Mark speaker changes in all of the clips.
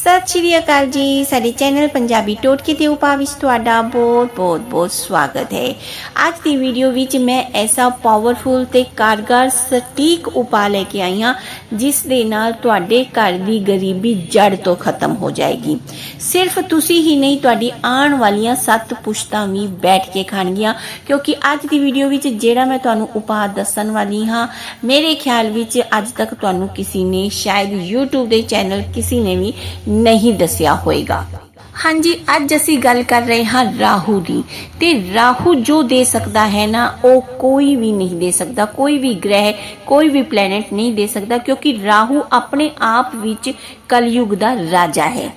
Speaker 1: ਸਤਿ ਸ਼੍ਰੀ ਅਕਾਲ ਜੀ। ਸਾਡੇ ਚੈਨਲ ਪੰਜਾਬੀ ਟੋਟਕੇ ਦੇ ਉਪਾਅ ਵਿੱਚ ਤੁਹਾਡਾ ਬਹੁਤ ਬਹੁਤ ਬਹੁਤ ਸਵਾਗਤ ਹੈ। ਅੱਜ ਦੀ ਵੀਡੀਓ ਵਿੱਚ ਮੈਂ ਐਸਾ ਪਾਵਰਫੁਲ ਤੇ ਕਾਰਗਰ ਸਟੀਕ ਉਪਾਅ ਲੈ ਕੇ ਆਈ ਹਾਂ, ਜਿਸ ਦੇ ਨਾਲ ਤੁਹਾਡੇ ਘਰ ਦੀ ਗਰੀਬੀ ਜੜ ਤੋਂ ਖਤਮ ਹੋ ਜਾਏਗੀ। ਸਿਰਫ ਤੁਸੀਂ ਹੀ ਨਹੀਂ, ਤੁਹਾਡੀ ਆਉਣ ਵਾਲੀਆਂ ਸੱਤ ਪੁਸ਼ਤਾਂ ਵੀ ਬੈਠ ਕੇ ਖਾਣਗੀਆਂ, ਕਿਉਂਕਿ ਅੱਜ ਦੀ ਵੀਡੀਓ ਵਿੱਚ ਜਿਹੜਾ ਮੈਂ ਤੁਹਾਨੂੰ ਉਪਾਅ ਦੱਸਣ ਵਾਲੀ ਹਾਂ, ਮੇਰੇ ਖਿਆਲ ਵਿੱਚ ਅੱਜ ਤੱਕ ਤੁਹਾਨੂੰ ਕਿਸੇ ਨੇ, ਸ਼ਾਇਦ YouTube ਦੇ ਚੈਨਲ ਕਿਸੇ ਨੇ ਵੀ ਨਹੀਂ ਦੱਸਿਆ ਹੋਏਗਾ। ਹਾਂਜੀ, ਅੱਜ ਅਸੀਂ ਗੱਲ ਕਰ ਰਹੇ ਹਾਂ ਰਾਹੂ ਦੀ। ਤੇ ਰਾਹੂ ਜੋ ਦੇ ਸਕਦਾ ਹੈ ਨਾ, ਉਹ ਕੋਈ ਵੀ ਨਹੀਂ ਦੇ ਸਕਦਾ। ਕੋਈ ਵੀ ਗ੍ਰਹਿ, ਕੋਈ ਵੀ ਪਲੈਨਟ ਨਹੀਂ ਦੇ ਸਕਦਾ, ਕਿਉਂਕਿ ਰਾਹੂ ਆਪਣੇ ਆਪ ਵਿੱਚ ਕਲਯੁਗ ਦਾ ਰਾਜਾ ਹੈ।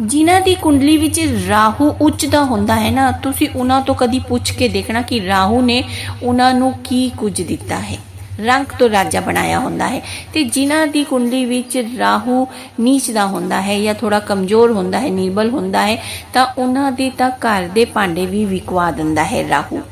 Speaker 1: ਜਿਨ੍ਹਾਂ ਦੀ ਕੁੰਡਲੀ ਵਿੱਚ ਰਾਹੂ ਉੱਚ ਦਾ ਹੁੰਦਾ ਹੈ ਨਾ, ਤੁਸੀਂ ਉਹਨਾਂ ਤੋਂ ਕਦੀ ਪੁੱਛ ਕੇ ਦੇਖਣਾ ਕਿ ਰਾਹੂ ਨੇ ਉਹਨਾਂ ਨੂੰ ਕੀ ਕੁਝ ਦਿੱਤਾ ਹੈ। ਰੰਗ ਤੋਂ ਰਾਜਾ ਬਣਾਇਆ ਹੁੰਦਾ ਹੈ ਤੇ ਜਿਨ੍ਹਾਂ ਦੀ ਕੁੰਡਲੀ ਵਿੱਚ ਰਾਹੂ ਨੀਚ ਦਾ ਹੁੰਦਾ ਹੈ ਜਾਂ ਥੋੜਾ ਕਮਜ਼ੋਰ ਹੁੰਦਾ ਹੈ, ਨਿਰਬਲ ਹੁੰਦਾ ਹੈ, ਤਾਂ ਉਹਨਾਂ ਦੇ ਤਾਂ ਘਰ ਦੇ ਭਾਂਡੇ ਵੀ ਵਿਕਵਾ ਦਿੰਦਾ ਹੈ ਰਾਹੂ।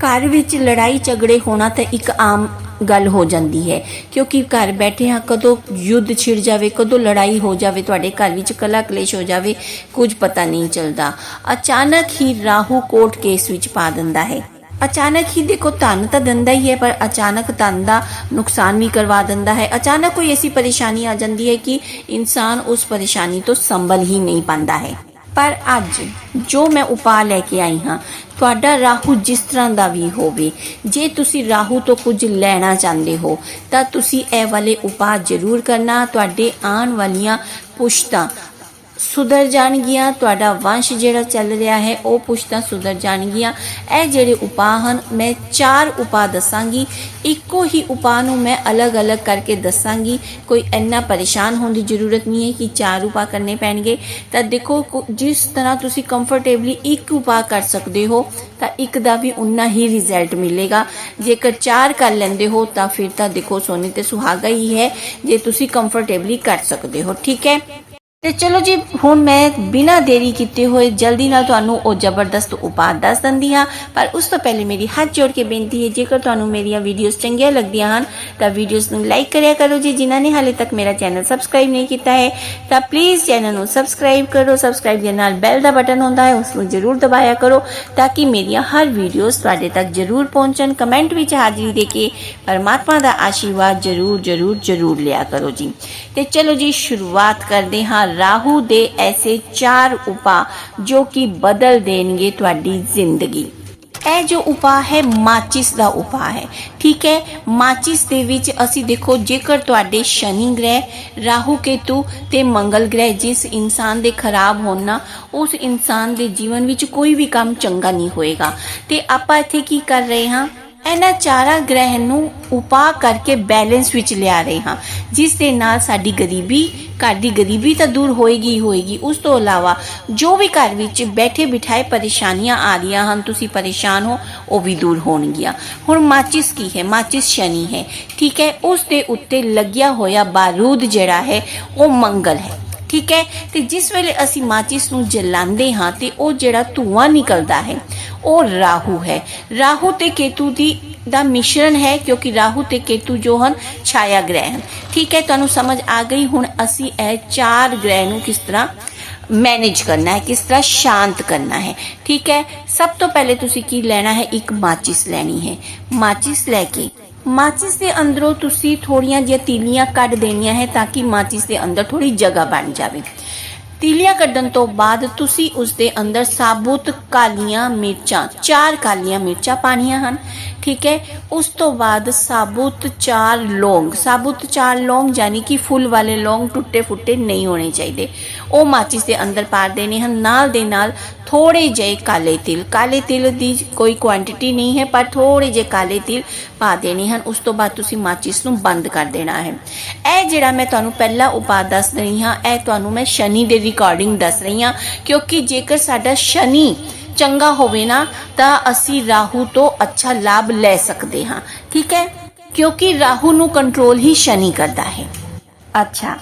Speaker 1: ਘਰ ਵਿੱਚ ਲੜਾਈ ਝਗੜੇ ਹੋਣਾ ਤਾਂ ਇੱਕ ਆਮ ਗੱਲ ਹੋ ਜਾਂਦੀ ਹੈ, ਕਿਉਂਕਿ ਘਰ ਬੈਠੇ ਹਾਂ ਕਦੋਂ ਯੁੱਧ ਛਿੜ ਜਾਵੇ, ਕਦੋਂ ਲੜਾਈ ਹੋ ਜਾਵੇ, ਤੁਹਾਡੇ ਘਰ ਵਿੱਚ ਕਲਾ ਕਲੇਸ਼ ਹੋ ਜਾਵੇ, ਕੁਝ ਪਤਾ ਨਹੀਂ ਚੱਲਦਾ। ਅਚਾਨਕ ਹੀ ਰਾਹੂ ਕੋਰਟ ਕੇਸ ਵਿੱਚ ਪਾ ਦਿੰਦਾ ਹੈ। ਅਚਾਨਕ ਹੀ ਦੇਖੋ ਧਨ ਤਾਂ ਦਿੰਦਾ ਹੀ ਹੈ, ਪਰ ਅਚਾਨਕ ਧਨ ਦਾ ਨੁਕਸਾਨ ਵੀ ਕਰਵਾ ਦਿੰਦਾ ਹੈ। ਅਚਾਨਕ ਕੋਈ ਐਸੀ ਪਰੇਸ਼ਾਨੀ ਆ ਜਾਂਦੀ ਹੈ ਕਿ ਇਨਸਾਨ ਉਸ ਪਰੇਸ਼ਾਨੀ ਤੋਂ ਸੰਭਲ ਹੀ ਨਹੀਂ ਪਾਉਂਦਾ ਹੈ। ਪਰ ਅੱਜ ਜੋ ਮੈਂ ਉਪਾਅ ਲੈ ਕੇ ਆਈ ਹਾਂ, ਤੁਹਾਡਾ ਰਾਹੂ ਜਿਸ ਤਰ੍ਹਾਂ ਦਾ ਵੀ ਹੋਵੇ, ਜੇ ਤੁਸੀਂ ਰਾਹੂ ਤੋਂ ਕੁਝ ਲੈਣਾ ਚਾਹੁੰਦੇ ਹੋ, ਤਾਂ ਤੁਸੀਂ ਇਹ ਵਾਲੇ ਉਪਾਅ ਜ਼ਰੂਰ ਕਰਨਾ। ਤੁਹਾਡੇ ਆਉਣ ਵਾਲੀਆਂ ਪੁਸ਼ਤਾਂ ਸੁਧਰ ਜਾਣਗੀਆਂ, ਤੁਹਾਡਾ ਵੰਸ਼ ਜਿਹੜਾ ਚੱਲ ਰਿਹਾ ਹੈ, ਉਹ ਪੁਸ਼ਤਾਂ ਸੁਧਰ ਜਾਣਗੀਆਂ। ਇਹ ਜਿਹੜੇ ਉਪਾਅ ਹਨ, ਮੈਂ ਚਾਰ ਉਪਾਅ ਦੱਸਾਂਗੀ। ਇੱਕੋ ਹੀ ਉਪਾਅ ਨੂੰ ਮੈਂ ਅਲੱਗ-ਅਲੱਗ ਕਰਕੇ ਦੱਸਾਂਗੀ। ਕੋਈ ਇੰਨਾ ਪਰੇਸ਼ਾਨ ਹੋਣ ਦੀ ਜ਼ਰੂਰਤ ਨਹੀਂ ਹੈ ਕਿ ਚਾਰ ਉਪਾਅ ਕਰਨੇ ਪੈਣਗੇ। ਤਾਂ ਦੇਖੋ ਜਿਸ ਤਰ੍ਹਾਂ ਤੁਸੀਂ ਕੰਫਰਟੇਬਲੀ ਇੱਕ ਉਪਾਅ ਕਰ ਸਕਦੇ ਹੋ, ਤਾਂ ਇੱਕ ਦਾ ਵੀ ਉਨਾ ਹੀ ਰਿਜ਼ਲਟ ਮਿਲੇਗਾ। ਜੇਕਰ ਚਾਰ ਕਰ ਲੈਂਦੇ ਹੋ, ਤਾਂ ਫਿਰ ਤਾਂ ਦੇਖੋ, ਸੋਨੇ ਤੇ ਸੁਹਾਗਾ ਹੀ ਹੈ, ਜੇ ਤੁਸੀਂ ਕੰਫਰਟੇਬਲੀ ਕਰ ਸਕਦੇ ਹੋ, ਠੀਕ ਹੈ? ਤੇ ਚਲੋ ਜੀ, ਹੁਣ ਮੈਂ ਬਿਨਾਂ ਦੇਰੀ ਕੀਤੇ ਹੋਏ ਜਲਦੀ ਨਾਲ ਤੁਹਾਨੂੰ ਉਹ ਜ਼ਬਰਦਸਤ ਉਪਾਅ ਦੱਸ ਦਿੰਦੀ ਹਾਂ। ਪਰ ਉਸ ਤੋਂ ਪਹਿਲੇ ਮੇਰੀ ਹੱਥ ਜੋੜ ਕੇ ਬੇਨਤੀ ਹੈ, ਜੇਕਰ ਤੁਹਾਨੂੰ ਮੇਰੀਆਂ ਵੀਡੀਓਜ਼ ਚੰਗੀਆਂ ਲੱਗਦੀਆਂ ਹਨ, ਤਾਂ ਵੀਡੀਓਜ਼ ਨੂੰ ਲਾਈਕ ਕਰਿਆ ਕਰੋ ਜੀ, ਜਿਨ੍ਹਾਂ ਨੇ ਹਾਲੇ ਤੱਕ ਮੇਰਾ ਚੈਨਲ ਸਬਸਕ੍ਰਾਈਬ ਨਹੀਂ ਕੀਤਾ ਹੈ, ਤਾਂ ਪਲੀਜ਼ ਚੈਨਲ ਨੂੰ ਸਬਸਕ੍ਰਾਈਬ ਕਰੋ ਸਬਸਕ੍ਰਾਈਬ ਦੇ ਨਾਲ ਬੈਲ ਦਾ ਬਟਨ ਹੁੰਦਾ ਹੈ, ਉਸ ਨੂੰ ਜ਼ਰੂਰ ਦਬਾਇਆ ਕਰੋ, ਤਾਂ ਕਿ ਮੇਰੀਆਂ ਹਰ ਵੀਡੀਓਜ਼ ਤੁਹਾਡੇ ਤੱਕ ਜ਼ਰੂਰ ਪਹੁੰਚਣ ਕਮੈਂਟ ਵਿੱਚ ਹਾਜ਼ਰੀ ਦੇ ਕੇ ਪਰਮਾਤਮਾ ਦਾ ਆਸ਼ੀਰਵਾਦ ਜ਼ਰੂਰ ਜ਼ਰੂਰ ਜ਼ਰੂਰ ਲਿਆ ਕਰੋ ਜੀ। ਤੇ ਚਲੋ ਜੀ, ਸ਼ੁਰੂਆਤ ਕਰਦੇ ਹਾਂ ਰਾਹੂ ਦੇ ਐਸੇ ਚਾਰ ਉਪਾਅ ਜੋ ਕਿ ਬਦਲ ਦੇਣਗੇ ਤੁਹਾਡੀ ਜ਼ਿੰਦਗੀ। ਇਹ ਜੋ ਉਪਾਅ ਹੈ, ਮਾਚਿਸ ਦਾ ਉਪਾਅ ਹੈ। ਠੀਕ ਹੈ, ਮਾਚਿਸ ਦੇ ਵਿੱਚ ਅਸੀਂ ਦੇਖੋ, ਜੇਕਰ ਤੁਹਾਡੇ ਸ਼ਨੀ ਗ੍ਰਹਿ, ਰਾਹੂ ਕੇਤੂ ਤੇ ਮੰਗਲ ਗ੍ਰਹਿ ਜਿਸ ਇਨਸਾਨ ਦੇ ਖਰਾਬ ਹੋਣਾ ਉਸ ਇਨਸਾਨ ਦੇ ਜੀਵਨ ਵਿੱਚ ਕੋਈ ਵੀ ਕੰਮ ਚੰਗਾ ਨਹੀਂ ਹੋਏਗਾ। ਤੇ ਆਪਾਂ ਇੱਥੇ ਕੀ ਕਰ ਰਹੇ ਹਾਂ? ਇਹਨਾਂ ਚਾਰਾਂ ਗ੍ਰਹਿ ਨੂੰ ਉਪਾਅ ਕਰਕੇ ਬੈਲੈਂਸ ਵਿੱਚ ਲਿਆ ਰਹੇ ਹਾਂ। ਜਿਸ ਦੇ ਨਾਲ ਸਾਡੀ ਗਰੀਬੀ, ਘਰ ਦੀ ਗਰੀਬੀ ਤਾਂ ਦੂਰ ਹੋਏਗੀ ਹੀ ਹੋਏਗੀ। ਉਸ ਤੋਂ ਇਲਾਵਾ ਜੋ ਵੀ ਘਰ ਵਿੱਚ ਬੈਠੇ ਬਿਠਾਏ ਪਰੇਸ਼ਾਨੀਆਂ ਆ ਰਹੀਆਂ ਹਨ, ਤੁਸੀਂ ਪਰੇਸ਼ਾਨ ਹੋ, ਉਹ ਵੀ ਦੂਰ ਹੋਣਗੀਆਂ। ਹੁਣ ਮਾਚਿਸ ਕੀ ਹੈ? ਮਾਚਿਸ ਸ਼ਨੀ ਹੈ। ਠੀਕ ਹੈ, ਉਸ ਦੇ ਉੱਤੇ ਲੱਗਿਆ ਹੋਇਆ ਬਾਰੂਦ ਜਿਹੜਾ ਹੈ, ਉਹ ਮੰਗਲ ਹੈ। ਠੀਕ ਹੈ? ਤੇ ਜਿਸ ਵੇਲੇ ਅਸੀਂ ਮਾਚਿਸ ਨੂੰ ਜਲਾਉਂਦੇ ਹਾਂ ਤੇ ਉਹ ਜਿਹੜਾ ਧੂਆਂ ਨਿਕਲਦਾ ਹੈ, ਉਹ ਰਾਹੂ ਹੈ। ਰਾਹੂ ਤੇ ਕੇਤੂ ਦੀ ਦਾ ਮਿਸ਼ਰਣ ਹੈ ਕਿਉਂਕਿ ਰਾਹੂ ਤੇ ਕੇਤੂ ਜੋ ਹਨ, ਛਾਇਆ ਗ੍ਰਹਿ ਹਨ। ਠੀਕ ਹੈ? ਤੁਹਾਨੂੰ ਸਮਝ ਆ ਗਈ? ਹੁਣ ਅਸੀਂ ਇਹ ਚਾਰ ਗ੍ਰਹਿ ਨੂੰ ਕਿਸ ਤਰ੍ਹਾਂ ਮੈਨੇਜ ਕਰਨਾ ਹੈ, ਕਿਸ ਤਰ੍ਹਾਂ ਸ਼ਾਂਤ ਕਰਨਾ ਹੈ। ਠੀਕ ਹੈ? ਸਭ ਤੋਂ ਪਹਿਲੇ ਤੁਸੀਂ ਕੀ ਲੈਣਾ ਹੈ? ਇੱਕ ਮਾਚਿਸ ਲੈਣੀ ਹੈ। ਮਾਚਿਸ ਲੈ ਕੇ ਮਾਚਿਸ ਦੇ ਅੰਦਰੋਂ ਤੁਸੀਂ ਥੋੜੀਆਂ ਜਿਹੀਆਂ ਤੀਲੀਆਂ ਕੱਢ ਦੇਣੀਆਂ ਹੈ ਤਾਂ ਕਿ ਮਾਚਿਸ ਦੇ ਅੰਦਰ ਥੋੜੀ ਜਗ੍ਹਾ ਬਣ ਜਾਵੇ। ਤੀਲੀਆਂ ਕੱਢਣ ਤੋਂ ਬਾਅਦ ਤੁਸੀਂ ਉਸ ਦੇ ਅੰਦਰ ਸਾਬੂਤ ਕਾਲੀਆਂ ਮਿਰਚਾਂ, ਚਾਰ ਕਾਲੀਆਂ ਮਿਰਚਾਂ ਪਾਣੀਆਂ ਹਨ, ਠੀਕ ਹੈ? ਉਸ ਤੋਂ ਬਾਅਦ ਸਾਬੂਤ ਚਾਰ ਲੌਂਗ, ਸਾਬੂਤ ਚਾਰ ਲੌਂਗ ਯਾਨੀ ਕਿ ਫੁੱਲ ਵਾਲੇ ਲੌਂਗ ਟੁੱਟੇ ਫੁੱਟੇ ਨਹੀਂ ਹੋਣੇ ਚਾਹੀਦੇ। ਉਹ ਮਾਚਿਸ ਦੇ ਅੰਦਰ ਪਾ ਦੇਣੇ ਹਨ, ਨਾਲ ਦੇ ਨਾਲ ਥੋੜੇ ਜਿਹੇ ਕਾਲੇ ਤਿਲ ਕਾਲੇ ਤਿਲ ਦੀ ਕੋਈ ਕੁਆਂਟੀਟੀ ਨਹੀਂ ਹੈ, ਪਰ ਥੋੜੇ ਜਿਹੇ ਕਾਲੇ ਤਿਲ ਪਾ ਦੇਣੇ ਹਨ, ਉਸ ਤੋਂ ਬਾਅਦ ਤੁਸੀਂ ਮਾਚਿਸ ਨੂੰ ਬੰਦ ਕਰ ਦੇਣਾ ਹੈ। ਇਹ ਜਿਹੜਾ ਮੈਂ ਤੁਹਾਨੂੰ ਪਹਿਲਾ ਉਪਾਅ ਦੱਸ ਰਹੀ ਹਾਂ, ਇਹ ਤੁਹਾਨੂੰ ਮੈਂ ਸ਼ਨੀ ਦੇ ਰਿਕਾਰਡਿੰਗ ਦੱਸ ਰਹੀ ਹਾਂ, ਕਿਉਂਕਿ ਜੇਕਰ ਸਾਡਾ ਸ਼ਨੀ ਚੰਗਾ ਹੋਵੇ ਨਾ, ਤਾਂ ਅਸੀਂ ਰਾਹੂ ਤੋਂ ਅੱਛਾ ਲਾਭ ਲੈ ਸਕਦੇ ਹਾਂ, ਠੀਕ ਹੈ? ਕਿਉਂਕਿ ਰਾਹੂ ਨੂੰ ਕੰਟਰੋਲ ਹੀ ਸ਼ਨੀ ਕਰਦਾ ਹੈ। ਅੱਛਾ,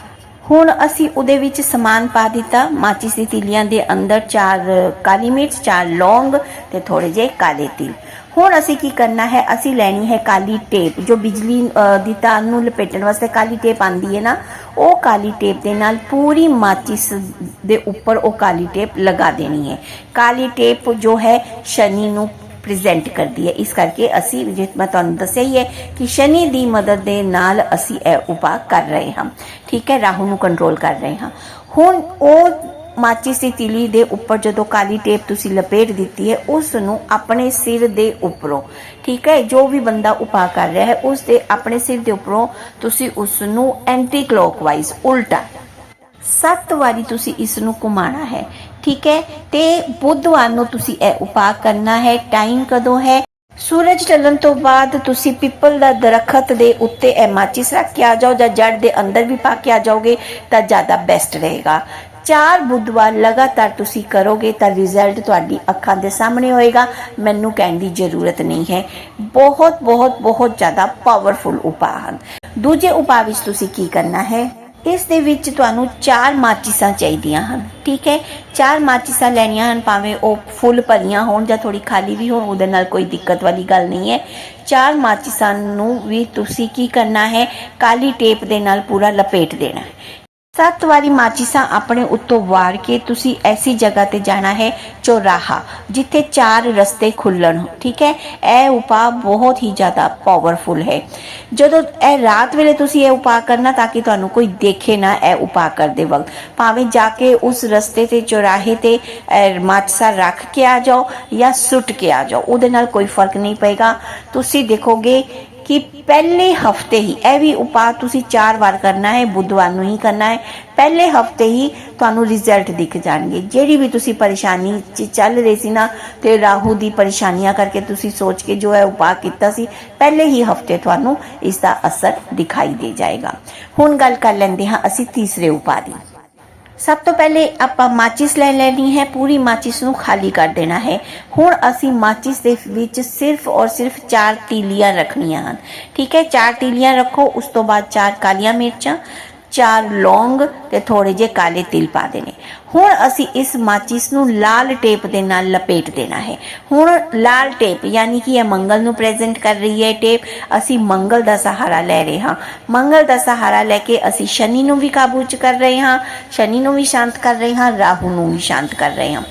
Speaker 1: ਹੁਣ ਅਸੀਂ ਉਹਦੇ ਵਿੱਚ ਸਮਾਨ ਪਾ ਦਿੱਤਾ, ਮਾਚਿਸ ਦੀ ਤਿਲੀਆਂ ਦੇ ਅੰਦਰ ਚਾਰ ਕਾਲੀ ਮਿਰਚ, ਚਾਰ ਲੌਂਗ ਤੇ ਥੋੜੇ ਜਿਹੇ ਕਾਲੇ ਤਿਲ। ਹੁਣ ਅਸੀਂ ਕੀ ਕਰਨਾ ਹੈ? ਅਸੀਂ ਲੈਣੀ ਹੈ ਕਾਲੀ ਟੇਪ, ਜੋ ਬਿਜਲੀ ਦੀ ਤਾਰ ਨੂੰ ਲਪੇਟਣ ਵਾਸਤੇ ਕਾਲੀ ਟੇਪ ਆਂਦੀ ਹੈ ਨਾ, ਉਹ ਕਾਲੀ ਟੇਪ ਦੇ ਨਾਲ ਪੂਰੀ ਮਾਚਿਸ ਦੇ ਉੱਪਰ ਉਹ ਕਾਲੀ ਟੇਪ ਲਗਾ ਦੇਣੀ ਹੈ। ਕਾਲੀ ਟੇਪ ਜੋ ਹੈ, ਸ਼ਨੀ ਨੂੰ ਪ੍ਰੈਜ਼ੈਂਟ ਕਰਦੀ ਹੈ। ਇਸ ਕਰਕੇ ਅਸੀਂ, ਜੇ ਮੈਂ ਤੁਹਾਨੂੰ ਦੱਸਿਆ ਹੀ ਹੈ ਕਿ ਸ਼ਨੀ ਦੀ ਮਦਦ ਦੇ ਨਾਲ ਅਸੀਂ ਇਹ ਉਪਾਅ ਕਰ ਰਹੇ ਹਾਂ। ਠੀਕ ਹੈ, ਰਾਹੂ ਨੂੰ ਕੰਟਰੋਲ ਕਰ ਰਹੇ ਹਾਂ। ਹੁਣ ਉਹ ਮਾਚਿਸ ਦੀ ਤਿਲੀ ਦੇ ਉੱਪਰ ਜਦੋਂ ਕਾਲੀ ਟੇਪ ਤੁਸੀਂ ਲਪੇਟ ਦਿੱਤੀ ਹੈ ਉਸ ਨੂੰ ਆਪਣੇ ਸਿਰ ਦੇ ਉੱਪਰੋਂ, ਠੀਕ ਹੈ, ਜੋ ਵੀ ਬੰਦਾ ਉਪਾਅ ਕਰ ਰਿਹਾ ਹੈ ਉਸ ਦੇ ਆਪਣੇ ਸਿਰ ਦੇ ਉੱਪਰੋਂ ਤੁਸੀਂ ਉਸ ਨੂੰ ਐਂਟੀ ਕਲੋਕਵਾਈਜ਼ ਉਲਟਾ। ਸੱਤ ਵਾਰੀ ਤੁਸੀਂ ਇਸ ਨੂੰ ਘੁਮਾਣਾ ਹੈ, ਠੀਕ ਹੈ, ਤੇ ਬੁੱਧਵਾਰ ਨੂੰ ਤੁਸੀਂ ਇਹ ਉਪਾਅ ਕਰਨਾ ਹੈ ਟਾਈਮ ਕਦੋਂ ਹੈ? ਸੂਰਜ ਢਲਣ ਤੋਂ ਬਾਅਦ ਤੁਸੀਂ ਪਿੱਪਲ ਦਾ ਦਰਖਤ ਦੇ ਉੱਤੇ ਇਹ ਮਾਚਿਸ ਰੱਖ ਕੇ ਆ ਜਾਓ, ਜਾਂ ਜੜ ਦੇ ਅੰਦਰ ਵੀ ਪਾ ਕੇ ਆ ਜਾਓਗੇ, ਤਾਂ ਜ਼ਿਆਦਾ ਬੈਸਟ ਰਹੇਗਾ। ਚਾਰ ਬੁੱਧਵਾਰ ਲਗਾਤਾਰ ਤੁਸੀਂ ਕਰੋਗੇ ਤਾਂ ਰਿਜ਼ਲਟ ਤੁਹਾਡੀ ਅੱਖਾਂ ਦੇ ਸਾਹਮਣੇ ਹੋਏਗਾ। ਮੈਨੂੰ ਕਹਿਣ ਦੀ ਜ਼ਰੂਰਤ ਨਹੀਂ ਹੈ। ਬਹੁਤ ਬਹੁਤ ਬਹੁਤ ਜ਼ਿਆਦਾ ਪਾਵਰਫੁਲ ਉਪਾਅ ਹਨ। ਦੂਜੇ ਉਪਾਅ ਵਿੱਚ ਤੁਸੀਂ ਕੀ ਕਰਨਾ ਹੈ? ਇਸ ਦੇ ਵਿੱਚ ਤੁਹਾਨੂੰ ਚਾਰ ਮਾਚਿਸਾਂ ਚਾਹੀਦੀਆਂ ਹਨ, ਠੀਕ ਹੈ? ਚਾਰ ਮਾਚਿਸਾਂ ਲੈਣੀਆਂ ਹਨ, ਭਾਵੇਂ ਉਹ ਫੁੱਲ ਭਰੀਆਂ ਹੋਣ ਜਾਂ ਥੋੜੀ ਖਾਲੀ ਵੀ ਹੋਣ, ਉਹਦੇ ਨਾਲ ਕੋਈ ਦਿੱਕਤ ਵਾਲੀ ਗੱਲ ਨਹੀਂ ਹੈ। ਚਾਰ ਮਾਚਿਸਾਂ ਨੂੰ ਵੀ ਤੁਸੀਂ ਕੀ ਕਰਨਾ ਹੈ? ਕਾਲੀ ਟੇਪ ਦੇ ਨਾਲ ਪੂਰਾ ਲਪੇਟ ਦੇਣਾ ਹੈ। ਸੱਤ ਵਾਰੀ ਮਾਚਿਸਾਂ ਆਪਣੇ ਉੱਤੋਂ ਵਾਰ ਕੇ ਤੁਸੀਂ ਐਸੀ ਜਗ੍ਹਾ ਤੇ ਜਾਣਾ ਹੈ ਚੌਰਾਹਾ, ਜਿੱਥੇ ਚਾਰ ਰਸਤੇ ਖੁੱਲਣ ਠੀਕ ਹੈ? ਇਹ ਉਪਾਅ ਬਹੁਤ ਹੀ ਜ਼ਿਆਦਾ ਪਾਵਰਫੁਲ ਹੈ। ਜਦੋਂ ਇਹ ਰਾਤ ਵੇਲੇ ਤੁਸੀਂ ਇਹ ਉਪਾਅ ਕਰਨਾ ਤਾਂ ਕਿ ਤੁਹਾਨੂੰ ਕੋਈ ਦੇਖੇ ਨਾ ਇਹ ਉਪਾਅ ਕਰਦੇ ਵਕਤ। ਭਾਵੇਂ ਜਾ ਕੇ ਉਸ ਰਸਤੇ ਤੇ, ਚੌਰਾਹੇ ਤੇ ਮਾਚਿਸਾ ਰੱਖ ਕੇ ਆ ਜਾਓ ਜਾਂ ਸੁੱਟ ਕੇ ਆ ਜਾਓ, ਉਹਦੇ ਨਾਲ ਕੋਈ ਫ਼ਰਕ ਨਹੀਂ ਪਏਗਾ। ਤੁਸੀਂ ਦੇਖੋਗੇ ਕਿ ਪਹਿਲੇ ਹਫ਼ਤੇ ਹੀ, ਇਹ ਵੀ ਉਪਾਅ ਤੁਸੀਂ ਚਾਰ ਵਾਰ ਕਰਨਾ ਹੈ, ਬੁੱਧਵਾਰ ਨੂੰ ਹੀ ਕਰਨਾ ਹੈ, ਪਹਿਲੇ ਹਫ਼ਤੇ ਹੀ ਤੁਹਾਨੂੰ ਰਿਜ਼ਲਟ ਦਿਖ ਜਾਣਗੇ। ਜਿਹੜੀ ਵੀ ਤੁਸੀਂ ਪਰੇਸ਼ਾਨੀ ਚ ਚੱਲ ਰਹੇ ਸੀ ਨਾ, ਤੇ ਰਾਹੂ ਦੀ ਪਰੇਸ਼ਾਨੀਆਂ ਕਰਕੇ ਤੁਸੀਂ ਸੋਚ ਕੇ ਜੋ ਹੈ ਉਪਾਅ ਕੀਤਾ ਸੀ, ਪਹਿਲੇ ਹੀ ਹਫ਼ਤੇ ਤੁਹਾਨੂੰ ਇਸ ਦਾ ਅਸਰ ਦਿਖਾਈ ਦੇ ਜਾਏਗਾ। ਹੁਣ ਗੱਲ ਕਰ ਲੈਂਦੇ ਹਾਂ ਅਸੀਂ ਤੀਸਰੇ ਉਪਾਅ ਦੀ। ਸਭ ਤੋਂ ਪਹਿਲੇ ਆਪਾਂ ਮਾਚਿਸ ਲੈ ਲੈਣੀ ਹੈ, ਪੂਰੀ ਮਾਚਿਸ ਨੂੰ ਖਾਲੀ ਕਰ ਦੇਣਾ ਹੈ। ਹੁਣ ਅਸੀਂ ਮਾਚਿਸ ਦੇ ਵਿੱਚ ਸਿਰਫ ਔਰ ਸਿਰਫ ਚਾਰ ਤੀਲੀਆਂ ਰੱਖਣੀਆਂ ਹਨ। ਠੀਕ ਹੈ, ਚਾਰ ਤੀਲੀਆਂ ਰੱਖੋ, ਉਸ ਤੋਂ ਬਾਅਦ ਚਾਰ ਕਾਲੀਆਂ ਮਿਰਚਾਂ ਚਾਰ ਲੌਂਗ ਤੇ ਥੋੜੇ ਜਿਹੇ ਕਾਲੇ ਤਿਲ ਪਾ ਦੇਣੇ। ਹੁਣ ਅਸੀਂ ਇਸ ਮਾਚਿਸ ਨੂੰ ਲਾਲ ਟੇਪ ਦੇ ਨਾਲ ਲਪੇਟ ਦੇਣਾ ਹੈ। ਹੁਣ ਲਾਲ ਟੇਪ ਯਾਨੀ ਕਿ ਇਹ ਮੰਗਲ ਨੂੰ ਪ੍ਰੈਜ਼ੈਂਟ ਕਰ ਰਹੀ ਹੈ ਟੇਪ। ਅਸੀਂ ਮੰਗਲ ਦਾ ਸਹਾਰਾ ਲੈ ਰਹੇ ਹਾਂ। ਮੰਗਲ ਦਾ ਸਹਾਰਾ ਲੈ ਕੇ ਅਸੀਂ ਸ਼ਨੀ ਨੂੰ ਵੀ ਕਾਬੂ ਚ ਕਰ ਰਹੇ ਹਾਂ, ਸ਼ਨੀ ਨੂੰ ਵੀ ਸ਼ਾਂਤ ਕਰ ਰਹੇ ਹਾਂ, ਰਾਹੂ ਨੂੰ ਵੀ ਸ਼ਾਂਤ ਕਰ ਰਹੇ ਹਾਂ।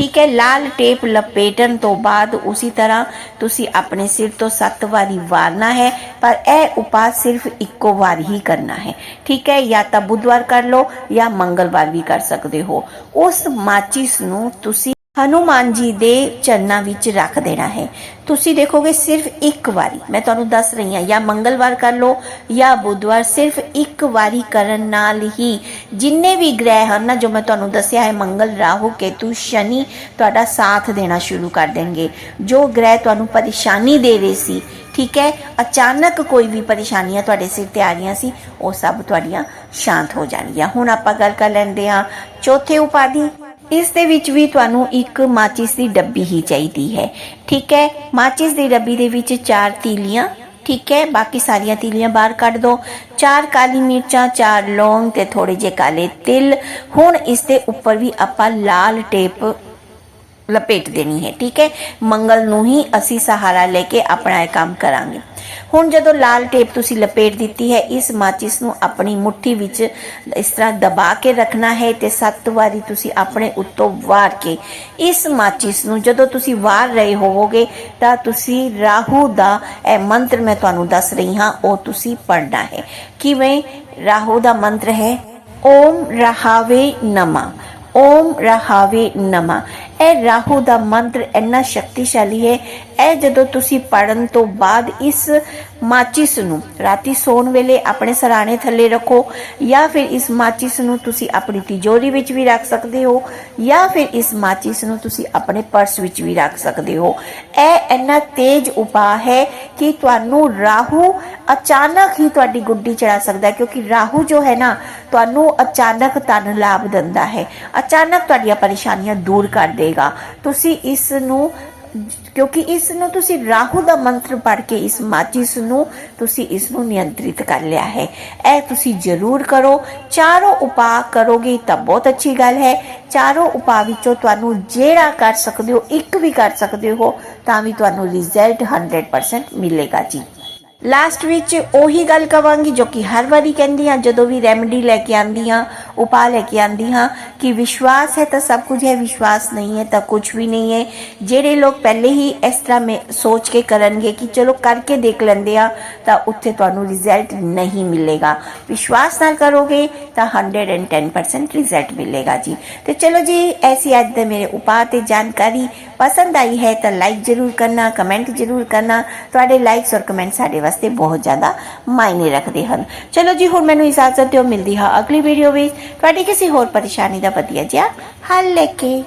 Speaker 1: ਠੀਕ ਹੈ, ਲਾਲ ਟੇਪ ਲਪੇਟਣ ਤੋਂ ਬਾਅਦ ਉਸੇ ਤਰ੍ਹਾਂ ਤੁਸੀਂ ਆਪਣੇ ਸਿਰ ਤੋਂ ਸੱਤ ਵਾਰੀ ਵਾਰਨਾ ਹੈ, ਪਰ ਇਹ ਉਪਾਅ ਸਿਰਫ ਇੱਕੋ ਵਾਰ ਹੀ ਕਰਨਾ ਹੈ। ਠੀਕ ਹੈ, ਜਾਂ ਤਾਂ ਬੁੱਧਵਾਰ ਕਰ ਲਓ ਜਾਂ ਮੰਗਲਵਾਰ ਵੀ ਕਰ ਸਕਦੇ ਹੋ। ਉਸ ਮਾਚਿਸ ਨੂੰ ਤੁਸੀਂ ਹਨੂਮਾਨ ਜੀ ਦੇ ਚਰਨਾਂ ਵਿੱਚ ਰੱਖ ਦੇਣਾ ਹੈ। ਤੁਸੀਂ ਦੇਖੋਗੇ ਸਿਰਫ ਇੱਕ ਵਾਰੀ। ਮੈਂ ਤੁਹਾਨੂੰ ਦੱਸ ਰਹੀ ਹਾਂ, ਜਾਂ ਮੰਗਲਵਾਰ ਕਰ ਲਓ, ਜਾਂ ਬੁੱਧਵਾਰ ਸਿਰਫ ਇੱਕ ਵਾਰੀ ਕਰਨ ਨਾਲ ਹੀ ਜਿੰਨੇ ਵੀ ਗ੍ਰਹਿ ਹਨ ਨਾ, ਜੋ ਮੈਂ ਤੁਹਾਨੂੰ ਦੱਸਿਆ ਹੈ, ਮੰਗਲ, ਰਾਹੂ, ਕੇਤੂ, ਸ਼ਨੀ ਤੁਹਾਡਾ ਸਾਥ ਦੇਣਾ ਸ਼ੁਰੂ ਕਰ ਦੇਣਗੇ। ਜੋ ਗ੍ਰਹਿ ਤੁਹਾਨੂੰ ਪਰੇਸ਼ਾਨੀ ਦੇ ਰਹੇ ਸੀ, ਠੀਕ ਹੈ, ਅਚਾਨਕ ਕੋਈ ਵੀ ਪਰੇਸ਼ਾਨੀਆਂ ਤੁਹਾਡੇ ਸਿਰ ਤੇ ਆ ਰਹੀਆਂ ਸੀ, ਉਹ ਸਭ ਤੁਹਾਡੀਆਂ ਸ਼ਾਂਤ ਹੋ ਜਾਣਗੀਆਂ। ਹੁਣ ਆਪਾਂ ਗੱਲ ਕਰ ਲੈਂਦੇ ਹਾਂ ਚੌਥੇ ਉਪਾਅ ਇਸ ਦੇ ਵਿੱਚ ਵੀ ਤੁਹਾਨੂੰ ਇੱਕ ਮਾਚਿਸ ਦੀ ਡੱਬੀ ਹੀ ਚਾਹੀਦੀ ਹੈ। ਠੀਕ ਹੈ? ਮਾਚਿਸ ਦੀ ਡੱਬੀ ਦੇ ਵਿੱਚ ਚਾਰ ਤੀਲੀਆਂ, ਠੀਕ ਹੈ? ਬਾਕੀ ਸਾਰੀਆਂ ਤੀਲੀਆਂ ਬਾਹਰ ਕੱਢ ਦਿਓ ਚਾਰ ਕਾਲੀ ਮਿਰਚਾਂ, ਚਾਰ ਲੌਂਗ ਤੇ ਥੋੜੇ ਜਿਹੇ ਕਾਲੇ ਤਿਲ। ਹੁਣ ਇਸ ਦੇ ਉੱਪਰ ਵੀ ਆਪਾਂ ਲਾਲ ਟੇਪ ਲਪੇਟ ਦੇਣੀ ਹੈ, ਠੀਕ ਹੈ? ਮੰਗਲ ਨੂੰ ਹੀ ਅਸੀਂ ਸਹਾਰਾ ਲੈ ਕੇ ਆਪਣਾ ਇਹ ਕੰਮ ਕਰਾਂਗੇ। ਹੁਣ ਜਦੋਂ ਲਾਲ ਟੇਪ ਤੁਸੀਂ ਲਪੇਟ ਦਿੱਤੀ ਹੈ, ਇਸ ਮਾਚਿਸ ਨੂੰ ਆਪਣੀ ਮੁਠੀ ਵਿੱਚ ਇਸ ਤਰ੍ਹਾਂ ਦਬਾ ਕੇ ਰੱਖਣਾ ਹੈ ਤੇ ਸੱਤ ਵਾਰੀ ਤੁਸੀਂ ਆਪਣੇ ਉੱਤੋਂ ਵਾਰ ਕੇ ਇਸ ਮਾਚਿਸ ਨੂੰ ਜਦੋਂ ਤੁਸੀਂ ਵਾਰ ਰਹੇ ਹੋਵੋਗੇ ਤਾਂ ਤੁਸੀਂ ਰਾਹੂ ਦਾ ਇਹ ਮੰਤਰ ਮੈਂ ਤੁਹਾਨੂੰ ਦੱਸ ਰਹੀ ਹਾਂ, ਉਹ ਤੁਸੀਂ ਪੜ੍ਹਨਾ ਹੈ। ਕਿਵੇਂ? ਰਾਹੂ ਦਾ ਮੰਤਰ ਹੈ, ਓਮ ਰਹਾਵੇ ਨਮਾ, ਓਮ ਰਹਾਵੇ ਨਮਾ। ਇਹ ਰਾਹੂ ਦਾ ਮੰਤਰ ਇੰਨਾ ਸ਼ਕਤੀਸ਼ਾਲੀ ਹੈ ਇਹ ਜਦੋਂ ਤੁਸੀਂ ਪੜਨ ਤੋਂ ਬਾਅਦ ਇਸ ਮਾਚਿਸ ਨੂੰ ਰਾਤੀ ਸੌਣ ਵੇਲੇ ਆਪਣੇ ਸਰਾਣੇ ਥੱਲੇ ਰੱਖੋ ਜਾਂ ਫਿਰ ਇਸ ਮਾਚਿਸ ਨੂੰ ਤੁਸੀਂ ਆਪਣੀ ਤਿਜੋਰੀ ਵਿੱਚ ਵੀ ਰੱਖ ਸਕਦੇ ਹੋ ਜਾਂ ਫਿਰ ਇਸ ਮਾਚਿਸ ਨੂੰ ਤੁਸੀਂ ਆਪਣੇ ਪਰਸ ਵਿੱਚ ਵੀ ਰੱਖ ਸਕਦੇ ਹੋ। ਇਹ ਇੰਨਾ ਤੇਜ਼ ਉਪਾਅ ਹੈ ਕਿ ਤੁਹਾਨੂੰ ਰਾਹੂ ਅਚਾਨਕ ਹੀ ਤੁਹਾਡੀ ਗੁੱਡੀ ਚੜਾ ਸਕਦਾ ਕਿਉਂਕਿ ਰਾਹੂ ਜੋ ਹੈ ਨਾ, ਤੁਹਾਨੂੰ ਅਚਾਨਕ ਧਨ ਲਾਭ ਦਿੰਦਾ ਹੈ। ਅਚਾਨਕ ਤੁਹਾਡੀਆਂ ਪਰੇਸ਼ਾਨੀਆਂ ਦੂਰ ਕਰ ਦੇਗਾ। ਤੁਸੀਂ ਇਸ ਨੂੰ ਕਿਉਂਕਿ ਇਸ ਨੂੰ ਤੁਸੀਂ ਰਾਹੂ ਦਾ ਮੰਤਰ ਪੜ੍ਹ ਕੇ ਇਸ ਮਾਚਿਸ ਨੂੰ ਤੁਸੀਂ ਇਸ ਨੂੰ ਨਿਯੰਤਰਿਤ ਕਰ ਲਿਆ ਹੈ। ਇਹ ਤੁਸੀਂ ਜ਼ਰੂਰ ਕਰੋ। ਚਾਰੋਂ ਉਪਾਅ ਕਰੋਗੇ ਤਾਂ ਬਹੁਤ ਅੱਛੀ ਗੱਲ ਹੈ। ਚਾਰੋਂ ਉਪਾਅ ਵਿੱਚੋਂ ਤੁਹਾਨੂੰ ਜਿਹੜਾ ਕਰ ਸਕਦੇ ਹੋ, ਇੱਕ ਵੀ ਕਰ ਸਕਦੇ ਹੋ, ਤਾਂ ਵੀ ਤੁਹਾਨੂੰ ਰਿਜ਼ਲਟ 100% ਮਿਲੇਗਾ ਜੀ। ਲਾਸਟ ਵਿੱਚ ਉਹੀ ਗੱਲ ਕਵਾਂਗੀ ਜੋ ਕਿ ਹਰ ਵਾਰੀ ਕਹਿੰਦੀ ਹਾਂ, ਜਦੋਂ ਵੀ ਰੈਮਡੀ ਲੈ ਕੇ ਆਂਦੀ ਹਾਂ ਉਪਾਅ ਲੈ ਕੇ ਆਂਦੀ ਹਾਂ ਕਿ ਵਿਸ਼ਵਾਸ ਹੈ ਤਾਂ ਸਭ ਕੁਝ ਹੈ ਵਿਸ਼ਵਾਸ ਨਹੀਂ ਹੈ ਤਾਂ ਕੁਝ ਵੀ ਨਹੀਂ ਹੈ ਜਿਹੜੇ ਲੋਕ ਪਹਿਲੇ ਹੀ ਇਸ ਤਰ੍ਹਾਂ ਮੈਂ ਸੋਚ ਕੇ ਕਰਨਗੇ ਕਿ ਚਲੋ ਕਰਕੇ ਦੇਖ ਲੈਂਦੇ ਆ ਤਾਂ ਉੱਥੇ ਤੁਹਾਨੂੰ ਰਿਜ਼ਲਟ ਨਹੀਂ ਮਿਲੇਗਾ ਵਿਸ਼ਵਾਸ ਨਾਲ ਕਰੋਗੇ ਤਾਂ 110% ਰਿਜ਼ਲਟ ਮਿਲੇਗਾ ਜੀ ਤੇ ਚਲੋ ਜੀ ਐਸੀ ਅੱਜ ਦੇ ਮੇਰੇ ਉਪਾਅ ਤੇ ਜਾਣਕਾਰੀ ਪਸੰਦ ਆਈ ਹੈ ਤਾਂ ਲਾਈਕ ਜ਼ਰੂਰ ਕਰਨਾ ਕਮੈਂਟ ਜ਼ਰੂਰ ਕਰਨਾ ਤੁਹਾਡੇ ਲਾਈਕਸ ਔਰ ਕਮੈਂਟ ਸਾਡੇ ਵਾਸਤੇ ਬਹੁਤ ਜ਼ਿਆਦਾ ਮਾਇਨੇ ਰੱਖਦੇ ਹਨ ਚਲੋ ਜੀ ਹੁਣ ਮੈਨੂੰ ਇਜਾਜ਼ਤ ਦਿਓ ਮਿਲਦੀ ਹਾਂ ਅਗਲੀ ਵੀਡੀਓ ਵਿੱਚ ਤੁਹਾਡੀ ਕਿਸੇ ਹੋਰ ਪਰੇਸ਼ਾਨੀ ਦਾ ਵਧੀਆ ਜਿਹਾ ਹੱਲ ਲੈ ਕੇ